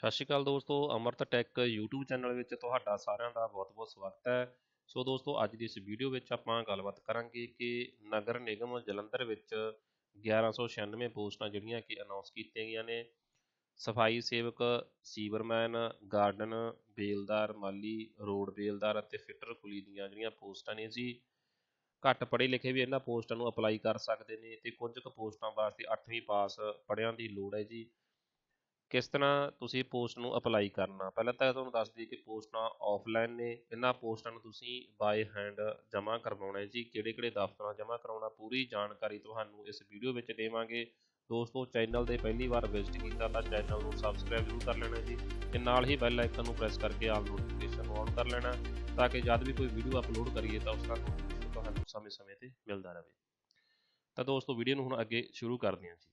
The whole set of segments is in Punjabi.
ਸਤਿ ਸ਼੍ਰੀ ਅਕਾਲ ਦੋਸਤੋ, ਅਮਰਤ ਟੈਕ YouTube ਚੈਨਲ ਵਿੱਚ ਤੁਹਾਡਾ ਸਾਰਿਆਂ ਦਾ ਬਹੁਤ-ਬਹੁਤ ਸਵਾਗਤ ਹੈ। ਸੋ ਦੋਸਤੋ, ਅੱਜ ਦੀ ਇਸ ਵੀਡੀਓ ਵਿੱਚ ਆਪਾਂ ਗੱਲਬਾਤ ਕਰਾਂਗੇ ਕਿ ਨਗਰ ਨਿਗਮ ਜਲੰਧਰ ਵਿੱਚ 1196 ਪੋਸਟਾਂ ਜਿਹੜੀਆਂ ਕਿ ਅਨਾਉਂਸ ਕੀਤੀਆਂ ਗਈਆਂ ਨੇ। ਸਫ਼ਾਈ ਸੇਵਕ, ਸੀਵਰਮੈਨ, ਗਾਰਡਨ, ਬੇਲਦਾਰ, ਮਾਲੀ, ਰੋਡ ਬੇਲਦਾਰ ਅਤੇ ਫਿਟਰ ਕੁਲੀ ਦੀਆਂ ਜਿਹੜੀਆਂ ਪੋਸਟਾਂ ਨੇ ਜੀ, ਘੱਟ ਪੜ੍ਹੇ ਲਿਖੇ ਵੀ ਇਹਨਾਂ ਪੋਸਟਾਂ ਨੂੰ ਅਪਲਾਈ ਕਰ ਸਕਦੇ ਨੇ ਤੇ ਕੁਝ ਕੁ ਪੋਸਟਾਂ ਵਾਸਤੇ 8ਵੀਂ ਪਾਸ ਪੜ੍ਹਿਆਂ ਦੀ ਲੋੜ ਹੈ ਜੀ। ਕਿਸ ਤਰ੍ਹਾਂ ਤੁਸੀਂ ਪੋਸਟ ਨੂੰ ਅਪਲਾਈ ਕਰਨਾ? ਪਹਿਲਾਂ ਤਾਂ ਤੁਹਾਨੂੰ ਦੱਸ ਦਈਏ ਕਿ ਪੋਸਟਾਂ ਆਫਲਾਈਨ ਨੇ, ਇਹਨਾਂ ਪੋਸਟਾਂ ਨੂੰ ਤੁਸੀਂ ਬਾਈ ਹੈਂਡ ਜਮ੍ਹਾਂ ਕਰਵਾਉਣਾ ਜੀ। ਕਿਹੜੇ ਕਿਹੜੇ ਦਫ਼ਤਰਾਂ ਜਮ੍ਹਾਂ ਕਰਾਉਣਾ, ਪੂਰੀ ਜਾਣਕਾਰੀ ਤੁਹਾਨੂੰ ਇਸ ਵੀਡੀਓ ਵਿੱਚ ਦੇਵਾਂਗੇ। ਦੋਸਤੋ ਚੈਨਲ ਦੇ ਪਹਿਲੀ ਵਾਰ ਵਿਜ਼ਿਟ ਕੀਤਾ ਤਾਂ ਚੈਨਲ ਨੂੰ ਸਬਸਕ੍ਰਾਈਬ ਜ਼ਰੂਰ ਕਰ ਲੈਣਾ ਜੀ ਤੇ ਨਾਲ ਹੀ ਬੈਲ ਆਈਕਨ ਨੂੰ ਪ੍ਰੈਸ ਕਰਕੇ ਆਲ ਨੋਟੀਫਿਕੇਸ਼ਨ ਨੂੰ ਆਨ ਕਰ ਲੈਣਾ ਤਾਂ ਕਿ ਜਦ ਵੀ ਕੋਈ ਵੀਡੀਓ ਅਪਲੋਡ ਕਰੀਏ ਤਾਂ ਉਸ ਦਾ ਤੁਹਾਨੂੰ ਸਮੇਂ-ਸਮੇਂ ਤੇ ਮਿਲਦਾ ਰਹੇ। ਤਾਂ ਦੋਸਤੋ ਵੀਡੀਓ ਨੂੰ ਹੁਣ ਅੱਗੇ ਸ਼ੁਰੂ ਕਰਦੇ ਹਾਂ ਜੀ।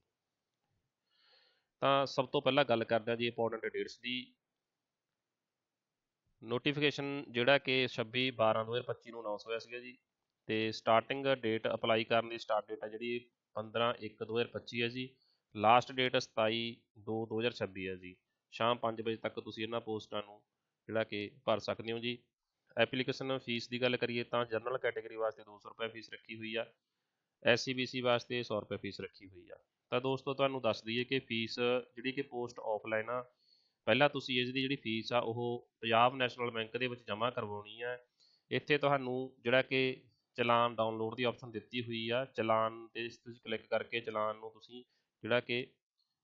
ਤਾਂ ਸਭ ਤੋਂ ਪਹਿਲਾਂ ਗੱਲ ਕਰਦੇ ਹਾਂ ਜੀ ਇੰਪੋਰਟੈਂਟ ਡੇਟਸ ਦੀ। ਨੋਟੀਫਿਕੇਸ਼ਨ ਜਿਹੜਾ ਕਿ 26 12 2025 ਨੂੰ ਅਨਾਉਂਸ ਹੋਇਆ ਸੀਗਾ ਜੀ ਤੇ ਸਟਾਰਟਿੰਗ ਡੇਟ ਅਪਲਾਈ ਕਰਨ ਦੀ ਸਟਾਰਟ ਡੇਟ ਹੈ ਜਿਹੜੀ 15 1 2025 ਹੈ ਜੀ। ਲਾਸਟ ਡੇਟ 27 2 2026 ਹੈ ਜੀ। ਸ਼ਾਮ 5 ਵਜੇ ਤੱਕ ਤੁਸੀਂ ਇਹਨਾਂ ਪੋਸਟਾਂ ਨੂੰ ਜਿਹੜਾ ਕਿ ਭਰ ਸਕਦੇ ਹੋ ਜੀ। ਐਪਲੀਕੇਸ਼ਨ ਫੀਸ ਦੀ ਗੱਲ ਕਰੀਏ ਤਾਂ ਜਨਰਲ ਕੈਟਾਗਰੀ ਵਾਸਤੇ 200 ਰੁਪਏ ਫੀਸ ਰੱਖੀ ਹੋਈ ਆ। ਐਸਸੀ ਬੀਸੀ ਵਾਸਤੇ 100 ਰੁਪਏ ਫੀਸ ਰੱਖੀ ਹੋਈ ਆ। ਤਾਂ ਦੋਸਤੋ, ਤੁਹਾਨੂੰ ਦੱਸ ਦਈਏ ਕਿ ਫੀਸ ਜਿਹੜੀ ਕਿ ਪੋਸਟ ਆਫਲਾਈਨ ਆ, ਪਹਿਲਾਂ ਤੁਸੀਂ ਇਸ ਦੀ ਜਿਹੜੀ ਫੀਸ ਆ, ਉਹ ਪੰਜਾਬ ਨੈਸ਼ਨਲ ਬੈਂਕ ਦੇ ਵਿੱਚ ਜਮ੍ਹਾਂ ਕਰਵਾਉਣੀ ਹੈ ਇੱਥੇ ਤੁਹਾਨੂੰ ਜਿਹੜਾ ਕਿ ਚਲਾਨ ਡਾਊਨਲੋਡ ਦੀ ਆਪਸ਼ਨ ਦਿੱਤੀ ਹੋਈ ਆ। ਚਲਾਨ ਤੇ ਤੁਸੀਂ ਕਲਿੱਕ ਕਰਕੇ ਚਲਾਨ ਨੂੰ ਤੁਸੀਂ ਜਿਹੜਾ ਕਿ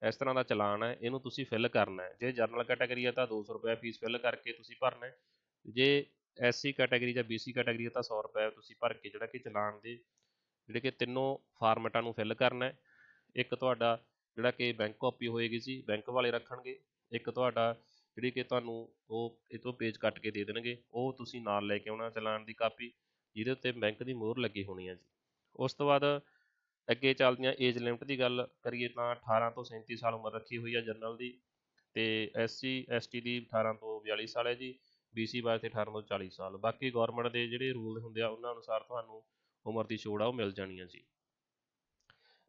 ਇਸ ਤਰ੍ਹਾਂ ਦਾ ਚਲਾਨ ਹੈ ਇਹਨੂੰ ਤੁਸੀਂ ਫਿਲ ਕਰਨਾ ਹੈ। ਜੇ ਜਨਰਲ ਕੈਟਾਗਰੀ ਹੈ ਤਾਂ 200 ਰੁਪਏ ਫੀਸ ਫਿਲ ਕਰਕੇ ਤੁਸੀਂ ਭਰਨਾ ਹੈ। ਜੇ ਐਸਸੀ ਕੈਟਾਗਰੀ ਜਾਂ ਬੀਸੀ ਕੈਟਾਗਰੀ ਹੈ ਤਾਂ 100 ਰੁਪਏ ਤੁਸੀਂ ਭਰ ਕੇ ਜਿਹੜਾ ਕਿ ਚਲਾਨ ਦੇ ਜਿਹੜੇ ਕਿ ਤਿੰਨੋਂ ਫਾਰਮੈਟਾਂ ਨੂੰ ਫਿਲ ਕਰਨਾ ਹੈ। ਇੱਕ ਤੁਹਾਡਾ ਜਿਹੜਾ ਕਿ ਬੈਂਕ ਕਾਪੀ ਹੋਏਗੀ ਜੀ ਬੈਂਕ ਵਾਲੇ ਰੱਖਣਗੇ। ਇੱਕ ਤੁਹਾਡਾ ਜਿਹੜੀ ਕਿ ਤੁਹਾਨੂੰ ਉਹ ਇਹ ਤੋਂ ਪੇਜ ਕੱਟ ਕੇ ਦੇ ਦੇਣਗੇ। ਉਹ ਤੁਸੀਂ ਨਾਲ ਲੈ ਕੇ ਆਉਣਾ ਚਲਾਨ ਦੀ ਕਾਪੀ, ਜਿਹਦੇ ਉੱਤੇ ਬੈਂਕ ਦੀ ਮੋਹਰ ਲੱਗੀ ਹੋਣੀ ਹੈ ਜੀ। ਉਸ ਤੋਂ ਬਾਅਦ ਅੱਗੇ ਚੱਲਦੀਆਂ ਏਜ ਲਿਮਟ ਦੀ ਗੱਲ ਕਰੀਏ ਤਾਂ 18 ਤੋਂ 37 ਸਾਲ ਉਮਰ ਰੱਖੀ ਹੋਈ ਹੈ ਜਨਰਲ ਦੀ ਤੇ ਐਸਸੀ ਐਸਟੀ ਦੀ 18 ਤੋਂ 42 ਸਾਲ ਹੈ ਜੀ ਬੀਸੀ ਵਾਸਤੇ 18 ਤੋਂ 40 ਸਾਲ। ਬਾਕੀ ਗਵਰਨਮੈਂਟ ਦੇ ਜਿਹੜੇ ਰੂਲ ਹੁੰਦੇ ਆ, ਉਹਨਾਂ ਅਨੁਸਾਰ ਤੁਹਾਨੂੰ ਉਮਰ ਦੀ ਛੋੜ ਆ, ਉਹ ਮਿਲ ਜਾਣੀ ਹੈ ਜੀ।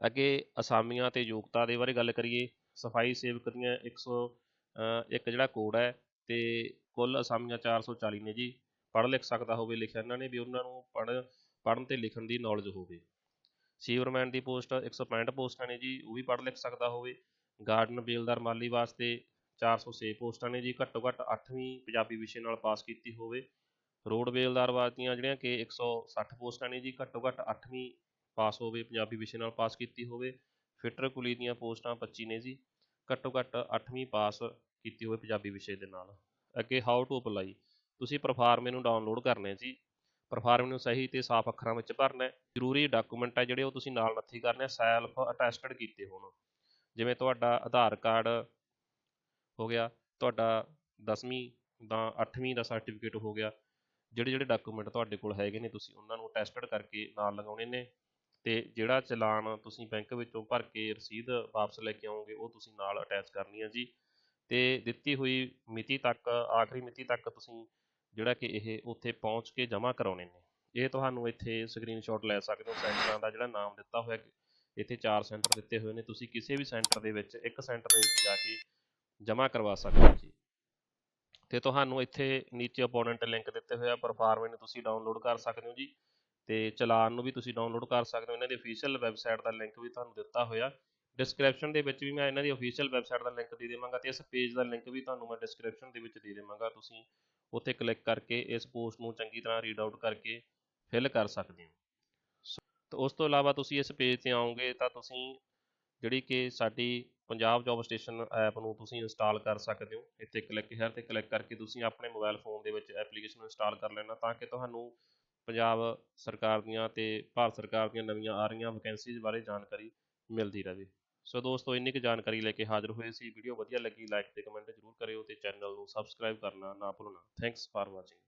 ਅੱਗੇ ਅਸਾਮੀਆਂ ਤੇ ਯੋਗਤਾ ਦੇ ਬਾਰੇ ਗੱਲ ਕਰੀਏ। ਸਫ਼ਾਈ ਸੇਵਕ ਦੀਆਂ 100 ਇੱਕ ਜਿਹੜਾ ਕੋਡ ਹੈ ਤੇ ਕੁੱਲ ਅਸਾਮੀਆਂ 440 ਨੇ ਜੀ। ਪੜ੍ਹ ਲਿਖ ਸਕਦਾ ਹੋਵੇ, ਲਿਖਿਆ ਇਹਨਾਂ ਨੇ ਵੀ ਉਹਨਾਂ ਨੂੰ ਪੜ੍ਹ, ਪੜ੍ਹਨ ਤੇ ਲਿਖਣ ਦੀ ਨੌਲੇਜ ਹੋਵੇ। ਸੀਵਰਮੈਨ ਦੀ ਪੋਸਟ 165 ਪੋਸਟਾਂ ਨੇ ਜੀ, ਉਹ ਵੀ ਪੜ੍ਹ ਲਿਖ ਸਕਦਾ ਹੋਵੇ। ਗਾਰਡਨ ਬੇਲਦਾਰ ਮਾਲੀ ਵਾਸਤੇ 406 ਪੋਸਟਾਂ ਨੇ ਜੀ, ਘੱਟੋ ਘੱਟ 8ਵੀਂ ਪੰਜਾਬੀ ਵਿਸ਼ੇ ਨਾਲ ਪਾਸ ਕੀਤੀ ਹੋਵੇ। ਰੋਡ ਬੇਲਦਾਰ ਵਾਸਤੀਆਂ ਜਿਹੜੀਆਂ ਕਿ 160 ਪੋਸਟਾਂ ਨੇ ਜੀ ਘੱਟੋ ਘੱਟ 8ਵੀਂ ਪਾਸ ਹੋਵੇ, ਪੰਜਾਬੀ ਵਿਸ਼ੇ ਨਾਲ ਪਾਸ ਕੀਤੀ ਹੋਵੇ, ਫਿਟਰ ਕੁਲੀ ਦੀਆਂ ਪੋਸਟਾਂ 25 ਨੇ ਜੀ ਘੱਟੋ ਘੱਟ 8ਵੀਂ ਪਾਸ ਕੀਤੀ ਹੋਵੇ ਪੰਜਾਬੀ ਵਿਸ਼ੇ ਦੇ ਨਾਲ। ਅੱਗੇ ਹਾਊ ਟੂ ਅਪਲਾਈ ਤੁਸੀਂ ਪਰਫਾਰਮੇ ਨੂੰ ਡਾਊਨਲੋਡ ਕਰਨੇ ਜੀ। ਪਰਫਾਰਮੇ ਨੂੰ ਸਹੀ ਤੇ ਸਾਫ਼ ਅੱਖਰਾਂ ਵਿੱਚ ਭਰਨਾ ਹੈ। ਜ਼ਰੂਰੀ ਡਾਕੂਮੈਂਟ ਹੈ ਜਿਹੜੇ ਉਹ ਤੁਸੀਂ ਨਾਲ ਨੱਥੀ ਕਰਨੇ ਸੈਲਫ ਅਟੈਸਟਡ ਕੀਤੇ ਹੋਣ। ਜਿਵੇਂ ਤੁਹਾਡਾ ਆਧਾਰ ਕਾਰਡ ਹੋ ਗਿਆ, ਤੁਹਾਡਾ 10ਵੀਂ ਦਾ 8ਵੀਂ ਦਾ ਸਰਟੀਫਿਕੇਟ ਹੋ ਗਿਆ ਜਿਹੜੇ ਜਿਹੜੇ ਡਾਕੂਮੈਂਟ ਤੁਹਾਡੇ ਕੋਲ ਹੈਗੇ ਨੇ, ਤੁਸੀਂ ਉਹਨਾਂ ਨੂੰ ਅਟੈਸਟਡ ਕਰਕੇ ਨਾਲ ਲਗਾਉਣੇ ਨੇ ਤੇ ਜਿਹੜਾ ਚਲਾਨ ਤੁਸੀਂ ਬੈਂਕ ਵਿੱਚੋਂ ਭਰ ਕੇ ਰਸੀਦ ਵਾਪਸ ਲੈ ਕੇ ਆਓਗੇ, ਉਹ ਤੁਸੀਂ ਨਾਲ ਅਟੈਚ ਕਰਨੀ ਹੈ ਜੀ। ਤੇ ਦਿੱਤੀ ਹੋਈ ਮਿਤੀ ਤੱਕ, ਆਖਰੀ ਮਿਤੀ ਤੱਕ ਤੁਸੀਂ ਜਿਹੜਾ ਕਿ ਇਹ ਉੱਥੇ ਪਹੁੰਚ ਕੇ ਜਮ੍ਹਾਂ ਕਰਾਉਣੇ ਨੇ। ਇਹ ਤੁਹਾਨੂੰ ਇੱਥੇ ਸਕਰੀਨਸ਼ਾਟ ਲੈ ਸਕਦੇ ਹੋ, ਸੈਂਟਰਾਂ ਦਾ ਜਿਹੜਾ ਨਾਮ ਦਿੱਤਾ ਹੋਇਆ ਇੱਥੇ ਚਾਰ ਸੈਂਟਰ ਦਿੱਤੇ ਹੋਏ ਨੇ, ਤੁਸੀਂ ਕਿਸੇ ਵੀ ਸੈਂਟਰ ਦੇ ਵਿੱਚ ਇੱਕ ਸੈਂਟਰ ਦੇ ਵਿੱਚ ਜਾ ਕੇ ਜਮ੍ਹਾਂ ਕਰਵਾ ਸਕਦੇ ਹੋ ਜੀ। ਤੇ ਤੁਹਾਨੂੰ ਇੱਥੇ ਨੀਚੇ ਅਪੋਨੈਂਟ ਲਿੰਕ ਦਿੱਤੇ ਹੋਏ ਆ ਪਰਫਾਰਮੇ ਨੂੰ ਤੁਸੀਂ ਡਾਊਨਲੋਡ ਕਰ ਸਕਦੇ ਹੋ ਜੀ ਤੇ ਚਲਾਨ ਨੂੰ ਵੀ ਤੁਸੀਂ ਡਾਊਨਲੋਡ ਕਰ ਸਕਦੇ ਹੋ। ਇਹਨਾਂ ਦੀ ਅਫੀਸ਼ੀਅਲ ਵੈਬਸਾਈਟ ਦਾ ਲਿੰਕ ਵੀ ਤੁਹਾਨੂੰ ਦਿੱਤਾ ਹੋਇਆ। ਡਿਸਕ੍ਰਿਪਸ਼ਨ ਦੇ ਵਿੱਚ ਵੀ ਮੈਂ ਇਹਨਾਂ ਦੀ ਅਫੀਸ਼ੀਅਲ ਵੈਬਸਾਈਟ ਦਾ ਲਿੰਕ ਦੇ ਦੇਵਾਂਗਾ ਤੇ ਇਸ ਪੇਜ ਦਾ ਲਿੰਕ ਵੀ ਤੁਹਾਨੂੰ ਮੈਂ ਡਿਸਕ੍ਰਿਪਸ਼ਨ ਦੇ ਵਿੱਚ ਦੇ ਦੇਵਾਂਗਾ। ਤੁਸੀਂ ਉੱਥੇ ਕਲਿੱਕ ਕਰਕੇ ਇਸ ਪੋਸਟ ਨੂੰ ਚੰਗੀ ਤਰ੍ਹਾਂ ਰੀਡ ਆਊਟ ਕਰਕੇ ਫਿਲ ਕਰ ਸਕਦੇ ਹੋ। ਤੇ ਉਸ ਤੋਂ ਇਲਾਵਾ ਤੁਸੀਂ ਇਸ ਪੇਜ ਤੇ ਆਓਗੇ ਤਾਂ ਤੁਸੀਂ ਜਿਹੜੀ ਕਿ ਸਾਡੀ ਪੰਜਾਬ ਜੌਬ ਸਟੇਸ਼ਨ ਐਪ ਨੂੰ ਤੁਸੀਂ ਇੰਸਟਾਲ ਕਰ ਸਕਦੇ ਹੋ। ਇੱਥੇ ਕਲਿੱਕ ਹੇਅਰ ਤੇ ਕਲਿੱਕ ਕਰਕੇ ਤੁਸੀਂ ਆਪਣੇ ਮੋਬਾਈਲ ਫੋਨ ਦੇ ਵਿੱਚ ਐਪਲੀਕੇਸ਼ਨ ਇੰਸਟਾਲ ਕਰ ਲੈਣਾ ਤਾਂ ਕਿ ਤੁਹਾਨੂੰ ਪੰਜਾਬ ਸਰਕਾਰ ਦੀਆਂ ਤੇ ਭਾਰਤ ਸਰਕਾਰ ਦੀਆਂ ਨਵੀਆਂ ਆ ਰਹੀਆਂ ਵੈਕੈਂਸੀਜ਼ ਬਾਰੇ ਜਾਣਕਾਰੀ ਮਿਲਦੀ ਰਹੇ। ਸੋ ਦੋਸਤੋ, ਇੰਨੀ ਕੁ ਜਾਣਕਾਰੀ ਲੈ ਕੇ ਹਾਜ਼ਰ ਹੋਏ ਸੀ। ਵੀਡੀਓ ਵਧੀਆ ਲੱਗੀ ਲਾਈਕ ਤੇ ਕਮੈਂਟ ਜ਼ਰੂਰ ਕਰਿਓ ਤੇ ਚੈਨਲ ਨੂੰ ਸਬਸਕ੍ਰਾਈਬ ਕਰਨਾ ਨਾ ਭੁੱਲਣਾ। Thanks for watching